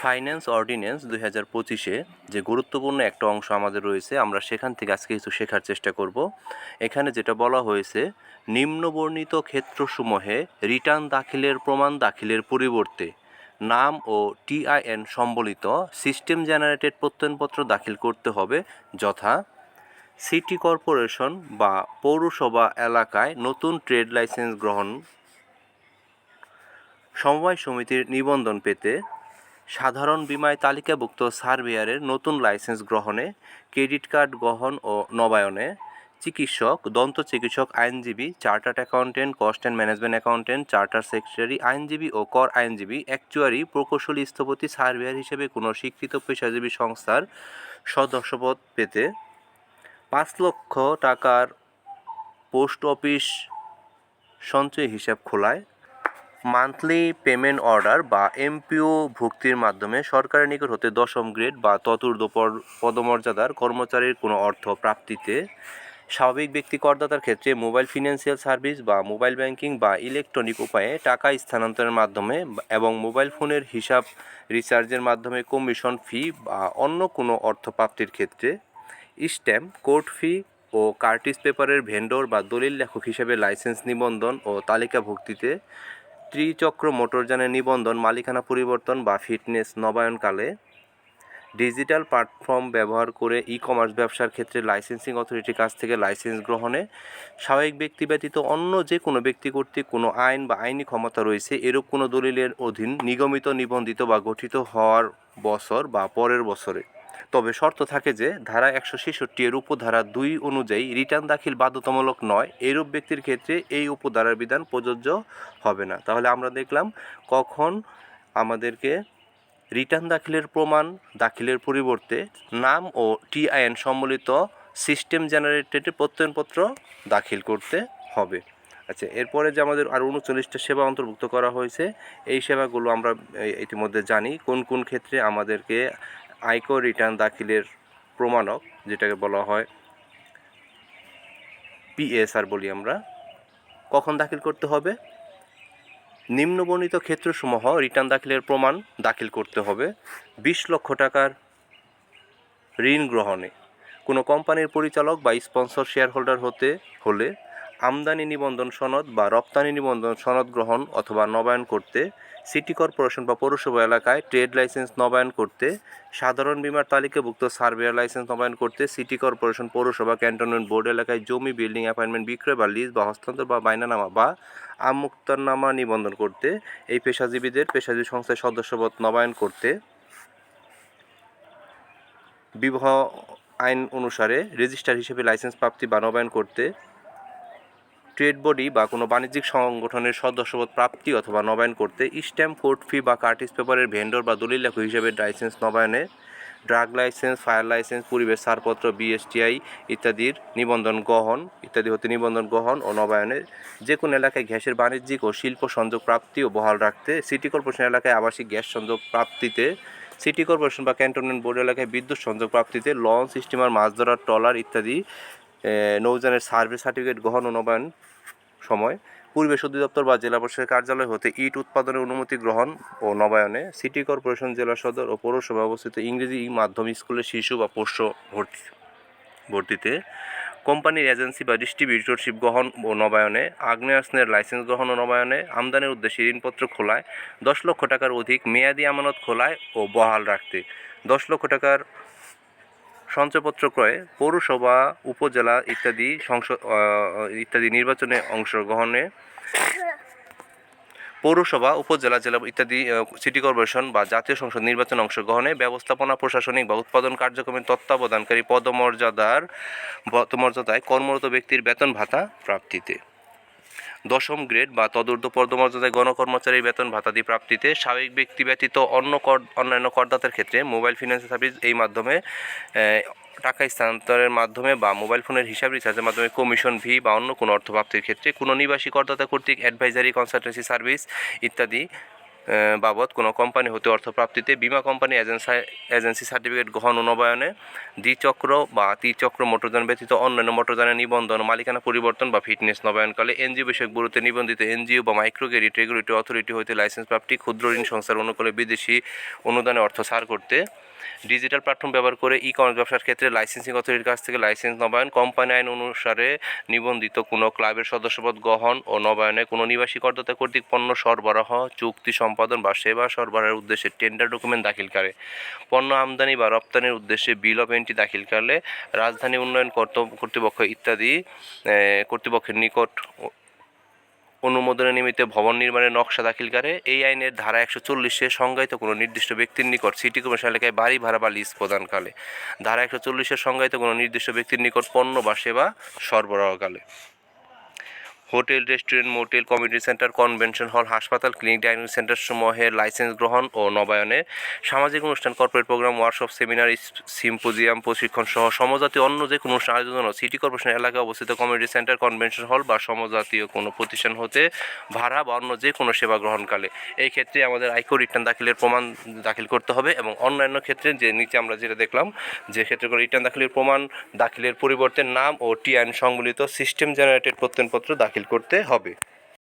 Finance ordinance দুই হাজার পঁচিশে যে গুরুত্বপূর্ণ একটা অংশ আমাদের রয়েছে, আমরা সেখান থেকে আজকে কিছু শেখার চেষ্টা করব। এখানে যেটা বলা হয়েছে, নিম্নবর্ণিত ক্ষেত্রসমূহে রিটার্ন দাখিলের প্রমাণ দাখিলের পরিবর্তে নাম ও টিআইএন সম্বলিত সিস্টেম জেনারেটেড প্রত্যয়নপত্র দাখিল করতে হবে, যথা সিটি কর্পোরেশন বা পৌরসভা এলাকায় নতুন ট্রেড লাইসেন্স গ্রহণ সমবায় সমিতির নিবন্ধন পেতে সাধারণ বীমায় তালিকাভুক্ত সার্ভেয়ারের নতুন লাইসেন্স গ্রহণে, ক্রেডিট কার্ড গ্রহণ ও নবায়নে, চিকিৎসক, দন্ত চিকিৎসক, আইনজীবী, chartered accountant, cost and management accountant chartered secretary, আইনজীবী ও কর আইনজীবী অ্যাকচুয়ারি প্রকৌশলী স্থপতি, সার্ভেয়ার হিসেবে কোনো স্বীকৃত পেশাজীবী সংস্থার সদস্যপদ পেতে পাঁচ লক্ষ টাকার পোস্ট অফিস সঞ্চয় হিসাব খোলায় মান্থলি পেমেন্ট অর্ডার বা এমপিও ভুক্তির মাধ্যমে সরকারের নিকট হতে দশম গ্রেড বা চতুর্থ পদমর্যাদার কর্মচারীর কোনো অর্থ প্রাপ্তিতে স্বাভাবিক ব্যক্তি করদাতার ক্ষেত্রে মোবাইল ফিনান্সিয়াল সার্ভিস বা মোবাইল ব্যাংকিং বা ইলেকট্রনিক উপায়ে টাকা স্থানান্তরের মাধ্যমে এবং মোবাইল ফোনের হিসাব রিচার্জের মাধ্যমে কমিশন ফি বা অন্য কোনো অর্থ প্রাপ্তির ক্ষেত্রে স্ট্যাম্প কোর্ট ফি ও কার্টিস পেপারের ভেন্ডর বা দলিল লেখক হিসেবে লাইসেন্স নিবন্ধন ও তালিকাভুক্তিতে ত্রিচক্র মোটরযানের নিবন্ধন, মালিকানা পরিবর্তন বা ফিটনেস নবায়নকালে ডিজিটাল প্ল্যাটফর্ম ব্যবহার করে ই কমার্স ব্যবসার ক্ষেত্রে লাইসেন্সিং অথরিটির কাছ থেকে লাইসেন্স গ্রহণে স্বাভাবিক ব্যক্তি ব্যতীত অন্য যে কোনো ব্যক্তি কর্তৃক কোনো আইন বা আইনি ক্ষমতা রয়েছে, এরূপ কোনো দলিলের অধীন নিগমিত, নিবন্ধিত বা গঠিত হওয়ার বছর বা পরের বছরে। তবে শর্ত থাকে যে, ধারা একশো ছেষট্টি এর উপধারা দুই অনুযায়ী রিটার্ন দাখিল বাধ্যতামূলক নয় এরূপ ব্যক্তির ক্ষেত্রে এই উপধারার বিধান প্রযোজ্য হবে না। তাহলে আমরা দেখলাম কখন আমাদেরকে রিটার্ন দাখিলের প্রমাণ, দাখিলের পরিবর্তে নাম ও টিআইএন সম্বলিত সিস্টেম জেনারেটেড প্রত্যয়নপত্র দাখিল করতে হবে। আচ্ছা এরপরে যে আমাদের আরও উনচল্লিশটা সেবা অন্তর্ভুক্ত করা হয়েছে, এই সেবাগুলো আমরা ইতিমধ্যে জানি কোন কোন ক্ষেত্রে আমাদেরকে আয়কর রিটার্ন দাখিলের প্রমাণক, যেটাকে বলা হয় পিএসআর বলি আমরা, কখন দাখিল করতে হবে? নিম্নবর্ণিত ক্ষেত্রসমূহ রিটার্ন দাখিলের প্রমাণ দাখিল করতে হবে বিশ লক্ষ টাকার ঋণ গ্রহণে। কোনো কোম্পানির পরিচালক বা স্পন্সর শেয়ার হোল্ডার হতে হলে আমদানি নিবন্ধন সনদ বা রপ্তানি নিবন্ধন সনদ গ্রহণ অথবা নবায়ন করতে, সিটি কর্পোরেশন বা পৌরসভা এলাকায় ট্রেড লাইসেন্স নবায়ন করতে, সাধারণ বীমার তালিকাভুক্ত সার্ভেয়ার লাইসেন্স নবায়ন করতে, সিটি কর্পোরেশন, পৌরসভা, ক্যান্টনমেন্ট বোর্ড এলাকায় জমি, বিল্ডিং অ্যাপয়েন্টমেন্ট বিক্রয় বা লিজ বা হস্তান্তর বা বাইনানামা বা আমুক্তারনামা নিবন্ধন করতে, এই পেশাজীবীদের পেশাজীবী সংস্থায় সদস্যপদ নবায়ন করতে। বিবাহ আইন অনুসারে রেজিস্টার হিসেবে লাইসেন্স প্রাপ্তি বা নবায়ন করতে। ট্রেড বডি বা কোনো বাণিজ্যিক সংগঠনের সদস্যপদ, প্রাপ্তি অথবা নবায়ন করতে স্ট্যাম্প কোর্ট ফি বা কার্টিস পেপারের ভেন্ডর বা দলিল লেখক হিসেবে লাইসেন্স নবায়নে, ড্রাগ লাইসেন্স, ফায়ার লাইসেন্স, পরিবেশ ছাড়পত্র, বিএসটিআই ইত্যাদির নিবন্ধন গ্রহণ, ইত্যাদি হতে নিবন্ধন গ্রহণ ও নবায়নে যে কোনো এলাকায় গ্যাসের বাণিজ্যিক ও শিল্প সংযোগ প্রাপ্তি ও বহাল রাখতে সিটি কর্পোরেশন এলাকায় আবাসিক গ্যাস সংযোগ প্রাপ্তিতে, সিটি কর্পোরেশন বা ক্যান্টনমেন্ট বোর্ড এলাকায় বিদ্যুৎ সংযোগ প্রাপ্তিতে, লঞ্চ, স্টিমার, মাছ ধরার ট্রলার ইত্যাদি নৌযানের সার্ভিস সার্টিফিকেট গ্রহণ ও নবায়ন সময়। পরিবেশ অধিদপ্তর বা জেলা পরিষদের কার্যালয় হতে ইট উৎপাদনের অনুমতি গ্রহণ ও নবায়নে সিটি কর্পোরেশন, জেলা সদর ও পৌরসভা অবস্থিত ইংরেজি মাধ্যম স্কুলের শিশু বা পোষ্য ভর্তি, ভর্তিতে কোম্পানির এজেন্সি বা ডিস্ট্রিবিউটরশিপ গ্রহণ ও নবায়নে, আগ্নেয়াস্ত্রের লাইসেন্স গ্রহণ ও নবায়নে, আমদানির উদ্দেশ্যে ঋণপত্র খোলায়, দশ লক্ষ টাকার অধিক মেয়াদি আমানত খোলায় ও বহাল রাখতে। দশ লক্ষ টাকার সঞ্চয়পত্র ক্রয়ে পৌরসভা, উপজেলা ইত্যাদি সংসদ ইত্যাদি নির্বাচনে অংশগ্রহণে পৌরসভা, উপজেলা, জেলা ইত্যাদি সিটি কর্পোরেশন বা জাতীয় সংসদ নির্বাচন অংশগ্রহণে ব্যবস্থাপনা, প্রশাসনিক বা উৎপাদন কার্যক্রমের তত্ত্বাবধানকারী পদমর্যাদার, পদমর্যাদায় কর্মরত ব্যক্তির বেতন ভাতা প্রাপ্তিতে। দশম গ্রেড বা তদূর্ধ্ব পদমর্যাদায় গণকর্মচারীর বেতন ভাতাদি প্রাপ্তিতে স্বাভাবিক ব্যক্তি ব্যতীত অন্য কর, অন্যান্য করদাতার ক্ষেত্রে মোবাইল ফিন্যান্স সার্ভিস এই মাধ্যমে টাকা স্থানান্তরের মাধ্যমে বা মোবাইল ফোনের হিসাব রিচার্জের মাধ্যমে কমিশন ভি বা অন্য কোনো অর্থ প্রাপ্তির ক্ষেত্রে কোনো নিবাসী করদাতা কর্তৃক অ্যাডভাইজারি, কনসালটেন্সি সার্ভিস ইত্যাদি বাবদ কোনো কোম্পানি হতে অর্থ প্রাপ্তিতে বিমা কোম্পানি এজেন্সি এজেন্সি সার্টিফিকেট গ্রহণ অনুবায়নে নবায়নে দ্বিচক্র বা ত্রিচক্র মোটরযান ব্যতীত অন্যান্য মোটরযানের নিবন্ধন, মালিকানা পরিবর্তন বা ফিটনেস নবায়নকালে এনজিও বিষয়ক গুরুত্বে নিবন্ধিত এনজিও বা মাইক্রো ক্রেডিট রেগুলেটরি অথরিটি হইতে লাইসেন্স প্রাপ্তি, ক্ষুদ্র ঋণ সংস্থার অনুকূলে বিদেশি অনুদানে অর্থ সার করতে ডিজিটাল প্ল্যাটফর্ম ব্যবহার করে ই কমার্স ব্যবসার ক্ষেত্রে লাইসেন্সিং অথরিটির কাছ থেকে লাইসেন্স নবায়ন কোম্পানি আইন অনুসারে নিবন্ধিত কোনো ক্লাবের সদস্যপদ গ্রহণ ও নবায়নে কোনো নিবাসী করদাতা কর্তৃক পণ্য সরবরাহ, চুক্তি সম্পাদন বা সেবা সরবরাহের উদ্দেশ্যে টেন্ডার ডকুমেন্ট দাখিল করে। পণ্য আমদানি বা রপ্তানির উদ্দেশ্যে বিল অফ এন্ট্রি দাখিল করলে রাজধানী উন্নয়ন কর্ত- কর্তৃপক্ষ ইত্যাদি কর্তৃপক্ষের নিকট অনুমোদনের নিমিত্তে ভবন নির্মাণের নকশা দাখিল করে। এই আইনের ধারা একশো চল্লিশে সংজ্ঞায়িত কোনো নির্দিষ্ট ব্যক্তির নিকট সিটি কমিশন এলাকায় বাড়ি ভাড়া বা লিজ প্রদানকালে। ধারা একশো চল্লিশের সংজ্ঞায়িত কোনো নির্দিষ্ট ব্যক্তির নিকট পণ্য বা সেবা সরবরাহকালে। Hotel, restaurant, motel, community centre, convention hall, হাসপাতাল, ক্লিনিক ডাইনিং সেন্টার সমূহের লাইসেন্স গ্রহণ ও নবায়নে সামাজিক অনুষ্ঠান, corporate programme, workshop, seminar symposium, প্রশিক্ষণ সহ সমজাতীয় অন্য যে কোনো অনুষ্ঠান, আয়োজন জন্য সিটি কর্পোরেশন এলাকায় অবস্থিত কমিউনিটি সেন্টার, কনভেনশন হল বা সমজাতীয় কোনো প্রতিষ্ঠান হতে ভাড়া বা অন্য যে কোনো সেবা গ্রহণকালে। এই ক্ষেত্রে আমাদের আয়কর রিটার্ন দাখিলের প্রমাণ দাখিল করতে হবে এবং অন্যান্য ক্ষেত্রে যে নিচে আমরা যেটা দেখলাম, যে ক্ষেত্রে করে রিটার্ন দাখিলের প্রমাণ, দাখিলের পরিবর্তে নাম ও টি আইন সংবলিত সিস্টেম জেনারেটেড প্রত্যয়নপত্র দাখিল করতে হবে।